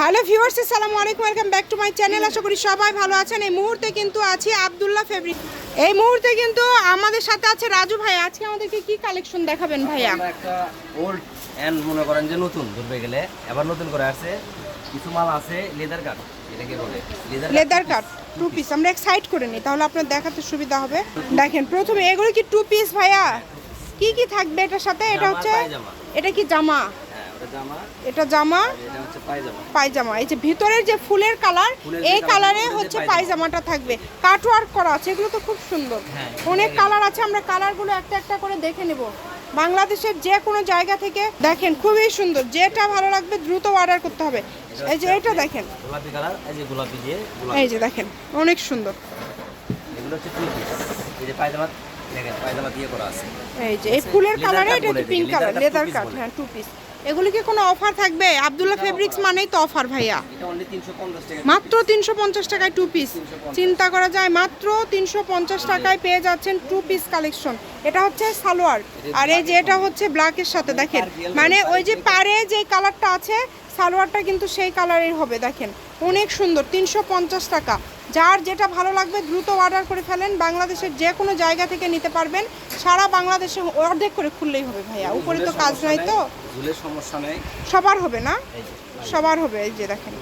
Hello viewers আসসালামু আলাইকুম welcome back to my channel. আশা করি সবাই ভালো আছেন। এই মুহূর্তে কিন্তু আছি আব্দুল্লাহ ফেব্রিক। এই মুহূর্তে কিন্তু আমাদের সাথে আছে রাজু ভাই। আজকে আমাদেরকে কি কালেকশন দেখাবেন ভাইয়া? একটা ওল্ড এন্ড মনে করেন যে নতুন ধরবে গেলে। এবার নতুন করে আসছে। কিছু মাল আছে লেদার কাট এটাকে বলে। Leather leather cut two piece আমরা এক সাইড করে নিই তাহলে আপনার দেখাতে সুবিধা হবে। দেখেন প্রথমে এগুলো কি টু পিস ভাইয়া? কি কি থাকবে এটার সাথে? এটা হচ্ছে এটা কি জামা? এটা জামা। পায়জামা। এই যে ভিতরের যে ফুলের কালার এই কালারে হচ্ছে পায়জামাটা থাকবে। কাট ওয়ার্ক করা আছে এগুলো তো খুব সুন্দর। হ্যাঁ, অনেক কালার আছে আমরা কালারগুলো একটা একটা করে দেখে নেব। বাংলাদেশের যে কোনো জায়গা থেকে দেখেন খুবই সুন্দর। যেটা ভালো লাগবে দ্রুত অর্ডার করতে হবে। এই যে এটা দেখেন। গোলাপি কালার এই যে গোলাপি দিয়ে এই যে দেখেন অনেক সুন্দর। এগুলো হচ্ছে টু পিস এই যে পায়জামা দেখেন পায়জামা দিয়ে করা আছে। এই যে এই ফুলের কালারে এটা পিঙ্ক কালার লেদার কাট হ্যাঁ টু পিস এগুলি কি কোনো অফার থাকবে? আবদুল্লাহ ফেব্রিক্স মানেই তো অফার ভাইয়া। এটা অনলি 350 টাকা মাত্র তিনশো পঞ্চাশ টাকায় টু পিস চিন্তা করা যায় মাত্র তিনশো পঞ্চাশ টাকায় পেয়ে যাচ্ছেন টু পিস কালেকশন এটা হচ্ছে সালোয়ার। আর এই যে এটা হচ্ছে ব্ল্যাকের সাথে দেখেন। মানে ওই যে পারে যে কালারটা আছে সালোয়ারটা কিন্তু সেই কালারের হবে দেখেন। অনেক সুন্দর তিনশো পঞ্চাশ টাকা। যার যেটা ভালো লাগবে দ্রুত অর্ডার করে ফেলেন। বাংলাদেশের যে কোনো জায়গা থেকে নিতে পারবেন। সারা বাংলাদেশে অর্ধেক করে খুললেই হবে ভাইয়া। উপরে তো কাজ নাই। তো। ঝুলের সমস্যা নেই। সবার হবে না? সবার হবে এই যে দেখেন।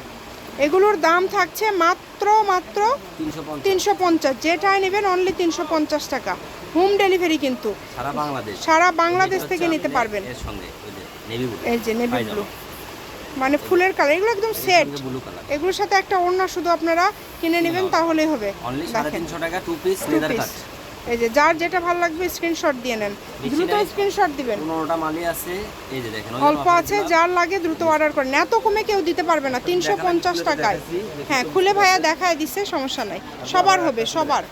এগুলোর দাম থাকছে মাত্র মাত্র তিনশো পঞ্চাশ। যেটাই নেবেন অনলি তিনশো পঞ্চাশ টাকা। হোম ডেলিভারি কিন্তু। সারা বাংলাদেশ। সারা বাংলাদেশ থেকে নিতে পারবেন। এই যে নেভি ব্লু মানে ফুলের কালার এগুলো একদম সেট এগুলোর সাথে একটা ওড়না শুধু আপনারা কিনে নেবেন তাহলেই হবে। অনলি সাড়ে দেখেন। তিনশো টাকা টু পিস লেদার কাট এই যে যার যেটা ভালো লাগবে স্ক্রিনশট দিয়ে নেন। দ্রুত স্ক্রিনশট দিবেন। পনেরোটা মালি আছে। এই যে দেখেন অল্প আছে যার লাগে দ্রুত অর্ডার করেন। এত কমে কেউ দিতে পারবে না তিনশো দেখান, পঞ্চাশ খুলে তো টাকায়। হ্যাঁ খুলে ভাইয়া দেখায় দিচ্ছে সমস্যা নাই। সবার হবে সবার।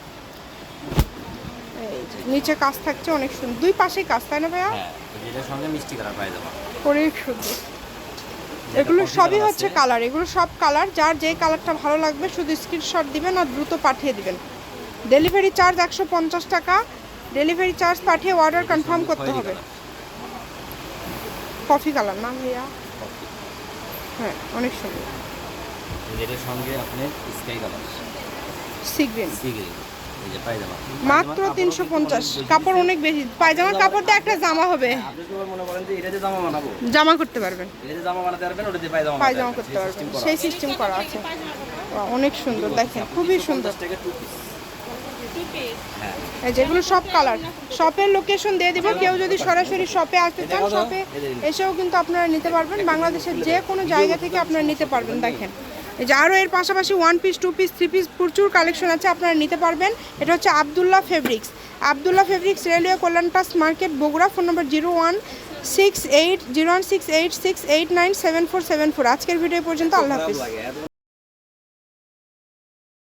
এই নিচে কাজ থাকছে অনেক সুন্দর দুই পাশেই কাজ তাই না ভাইয়া? হ্যাঁ এটার সঙ্গে মিষ্টি কালার পাই যাব। অনেক সুন্দর। এগুলো সবই হচ্ছে কালার এগুলো সব কালার। যার যে কালারটা ভালো লাগবে শুধু স্ক্রিনশট দিবেন আর দ্রুত পাঠিয়ে দিবেন। ডেলিভারি চার্জ একশো পঞ্চাশ টাকা। ডেলিভারি চার্জ পাঠিয়ে অর্ডার কনফার্ম করতে হবে। কফি কালার না ভাইয়া? হ্যাঁ অনেক সুন্দর। এটার সঙ্গে আপনার sky colour sea green sea green এই যে পায়জামা। মাত্র তিনশো পঞ্চাশ। কাপড় অনেক বেশি। পায়জামার কাপড় দিয়ে একটা জামা হবে। আপনি তো করেন যে এটা জামা বানাবো। জামা করতে পারবেন। পায়জামা করতে পারবেন। সেই সিস্টেম করা আছে। অনেক সুন্দর। দেখেন খুবই সুন্দর। হ্যাঁ যেগুলো সব কালার শপের লোকেশন দিয়ে দিব কেউ যদি সরাসরি শপে আসতে চান শপে এসেও কিন্তু আপনারা নিতে পারবেন। বাংলাদেশের যে কোনো জায়গা থেকে আপনারা নিতে পারবেন দেখেন। যে আরও এর পাশাপাশি one piece two piece three piece প্রচুর কালেকশন আছে আপনারা নিতে পারবেন। এটা হচ্ছে Abdullah fabrics Abdullah fabrics railway Kalyan pass market Bogura phone number zero one six eight zero one six eight six eight nine seven four seven four আজকের video পর্যন্ত আল্লাহ হাফিজ।